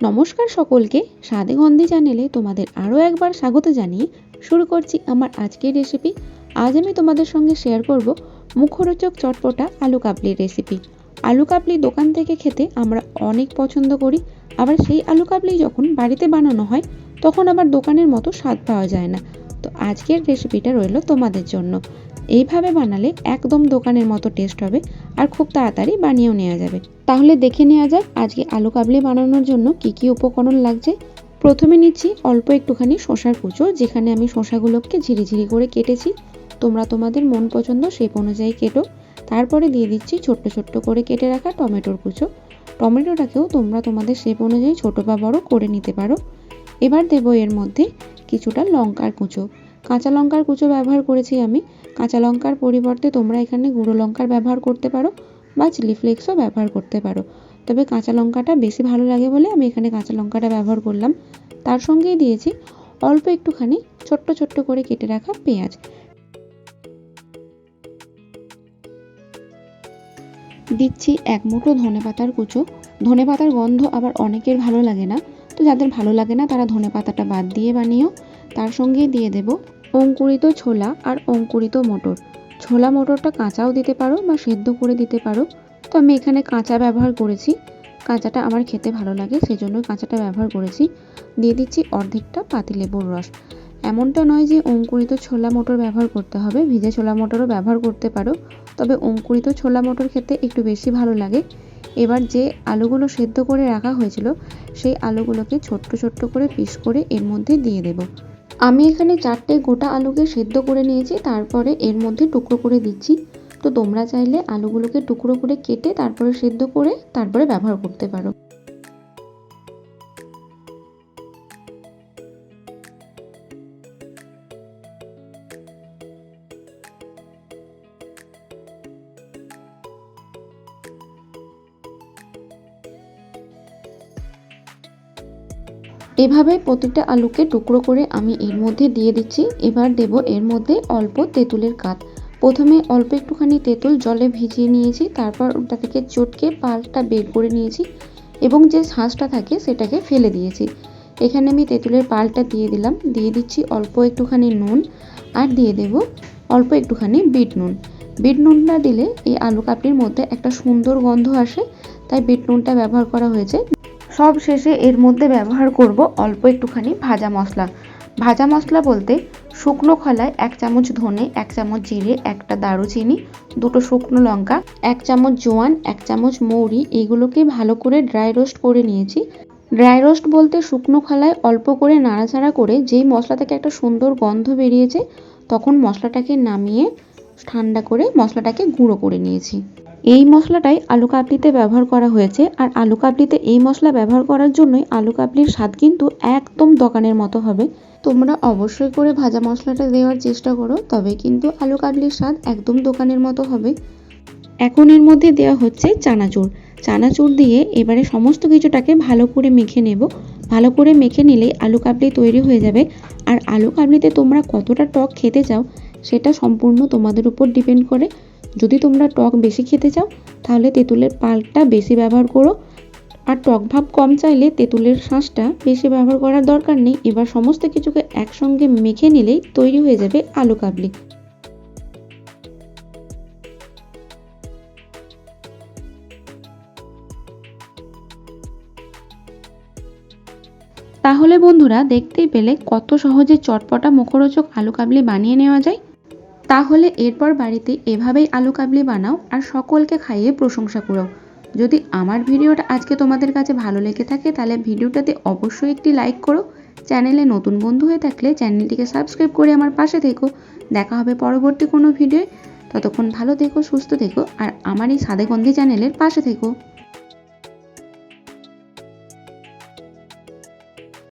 নমস্কার সকলকে স্বাদে গন্ধে চ্যানেলে তোমাদের আরও একবার স্বাগত জানিয়ে শুরু করছি আমার আজকের রেসিপি আজ আমি তোমাদের সঙ্গে শেয়ার করব মুখরোচক চটপটা আলু কাবলির রেসিপি আলু কাবলি দোকান থেকে খেতে আমরা অনেক পছন্দ করি। আবার সেই আলু কাবলি যখন বাড়িতে বানানো হয়, তখন আবার দোকানের মতো স্বাদ পাওয়া যায় না। তো আজকের রেসিপিটা রইল তোমাদের জন্য। এইভাবে বানালে একদম দোকানের মতো টেস্ট হবে আর খুব তাড়াতাড়ি বানিয়েও নেওয়া যাবে। তাহলে দেখে নেওয়া যাক আজকে আলু কাবলি বানানোর জন্য কি কি উপকরণ লাগছে। প্রথমে নিচ্ছি অল্প একটুখানি শশার কুচো, যেখানে আমি শশাগুলোকে ঝিরিঝিরি করে কেটেছি। তোমরা তোমাদের মন পছন্দ শেপ অনুযায়ী কেটো। তারপরে দিয়ে দিচ্ছি ছোট্ট ছোট্ট করে কেটে রাখা টমেটোর কুচো। টমেটোটাকেও তোমরা তোমাদের শেপ অনুযায়ী ছোটো বা বড় করে নিতে পারো। এবার দেবো এর মধ্যে কিছুটা লঙ্কার কুচো। কাঁচা লঙ্কার কুচো ব্যবহার করেছি আমি। কাঁচা লঙ্কার পরিবর্তে তোমরা এখানে গুঁড়ো লঙ্কার ব্যবহার করতে পারো বা চিলি ফ্লেক্সও ব্যবহার করতে পারো। তবে কাঁচা লঙ্কাটা বেশি ভালো লাগে বলে আমি এখানে কাঁচা লঙ্কাটা ব্যবহার করলাম। তার সঙ্গেই দিয়েছি অল্প একটুখানি ছোট্ট ছোট্ট করে কেটে রাখা পেঁয়াজ। দিচ্ছি এক মুঠো ধনে পাতার কুচো। ধনে পাতার গন্ধ আবার অনেকের ভালো লাগে না। তো যাদের ভালো লাগে না তারা ধনে পাতাটা বাদ দিয়ে বানিয়েও তার সঙ্গেই দিয়ে দেব। অঙ্কুরিত ছোলা আর অঙ্কুরিত মটর। ছোলা মটরটা কাঁচাও দিতে পারো বা সেদ্ধ করে দিতে পারো। তো আমি এখানে কাঁচা ব্যবহার করেছি। কাঁচাটা আমার খেতে ভালো লাগে সেই জন্য কাঁচাটা ব্যবহার করেছি। দিয়ে দিচ্ছি অর্ধেকটা পাতিলেবুর রস। এমনটা নয় যে অঙ্কুরিত ছোলা মটর ব্যবহার করতে হবে, ভিজে ছোলা মটরও ব্যবহার করতে পারো। তবে অঙ্কুরিত ছোলা মটর খেতে একটু বেশি ভালো লাগে। এবার যে আলুগুলো সেদ্ধ করে রাখা হয়েছিল, সেই আলুগুলোকে ছোট্ট ছোট্ট করে পিস করে এর মধ্যে দিয়ে দেব। আমি এখানে চারটে গোটা আলুকে সেদ্ধ করে নিয়েছি, তারপরে এর মধ্যে টুকরো করে দিচ্ছি। তো তোমরা চাইলে আলুগুলোকে টুকরো করে কেটে তারপরে সেদ্ধ করে তারপরে ব্যবহার করতে পারো। এভাবে প্রতিটা আলুকে টুকরো করে আমি এর মধ্যে দিয়ে দিচ্ছি। এবার দেব এর মধ্যে অল্প তেঁতুলের কাত প্রথমে অল্প একটুখানি তেঁতুল জলে ভিজিয়ে নিয়েছি, তারপর ওটা থেকে চটকে পালটা বের করে নিয়েছি এবং যে শাঁসটা থাকে সেটাকে ফেলে দিয়েছি। এখানে আমি তেঁতুলের পালটা দিয়ে দিলাম, দিয়ে দিচ্ছি অল্প একটুখানি নুন আর দিয়ে দেব অল্প একটুখানি বিট নুন। বিট নুনটা দিলে এই আলু কাপড়ির মধ্যে একটা সুন্দর গন্ধ আসে, তাই বিট নুনটা ব্যবহার করা হয়েছে। সব শেষে এর মধ্যে ব্যবহার করব অল্প একটুখানি ভাজা মশলা। ভাজা মশলা বলতে শুকনো খোলায় এক চামচ ধনে, এক চামচ জিরে, একটা দারুচিনি, দুটো শুকনো লঙ্কা, এক চামচ জোয়ান, এক চামচ মৌরি, এগুলোকে ভালো করে ড্রাই রোস্ট করে নিয়েছি। ড্রাই রোস্ট বলতে শুকনো খোলায় অল্প করে নাড়াচাড়া করে যেই মশলা থেকে একটা সুন্দর গন্ধ বেরিয়েছে, তখন মশলাটাকে নামিয়ে ঠান্ডা করে মশলাটাকে গুঁড়ো করে নিয়েছি। এই মশলাটাই আলু কাবলিতে ব্যবহার করা হয়েছে। আর আলু কাবলিতে এই মশলা ব্যবহার করার জন্যই আলু কাবলির স্বাদ কিন্তু একদম দোকানের মতো হবে। তোমরা অবশ্যই করে ভাজা মশলাটা দেওয়ার চেষ্টা করো, তবে কিন্তু আলু কাবলির স্বাদ একদম দোকানের মতো হবে। এখন এর মধ্যে দেওয়া হচ্ছে চানাচুর। চানাচুর দিয়ে এবারে সমস্ত কিছুটাকে ভালো করে মেখে নেব। ভালো করে মেখে নিলেই আলু কাবলি তৈরি হয়ে যাবে। আর আলু কাবলিতে তোমরা কতটা টক খেতে চাও, সেটা সম্পূর্ণ তোমাদের উপর ডিপেন্ড করে। যদি তোমরা টক বেশি খেতে চাও, তাহলে তেঁতুলের পাল্পটা বেশি ব্যবহার করো। আর টক ভাব কম চাইলে তেঁতুলের শাঁসটা বেশি ব্যবহার করার দরকার নেই। এবার সমস্ত কিছুকে একসঙ্গে মেখে নিলেই তৈরি হয়ে যাবে আলু কাবলি। তাহলে বন্ধুরা, দেখতেই পেলে কত সহজে চটপটা মুখরোচক আলু কাবলি বানিয়ে নেওয়া যায়। তাহলে এরপর বাড়িতে এভাবেই আলু কাবলি বানাও আর সকলকে খাইয়ে প্রশংসা করো। যদি আমার ভিডিওটা আজকে তোমাদের কাছে ভালো লেগে থাকে, তাহলে ভিডিওটাতে অবশ্যই একটি লাইক করো। চ্যানেলে নতুন বন্ধু হয়ে থাকলে চ্যানেলটিকে সাবস্ক্রাইব করে আমার পাশে থেকো। দেখা হবে পরবর্তী কোনো ভিডিও ততক্ষণ ভালো থেকো, সুস্থ থেকো, আর আমার এই সাদেগন্ধি চ্যানেলের পাশে থেকো।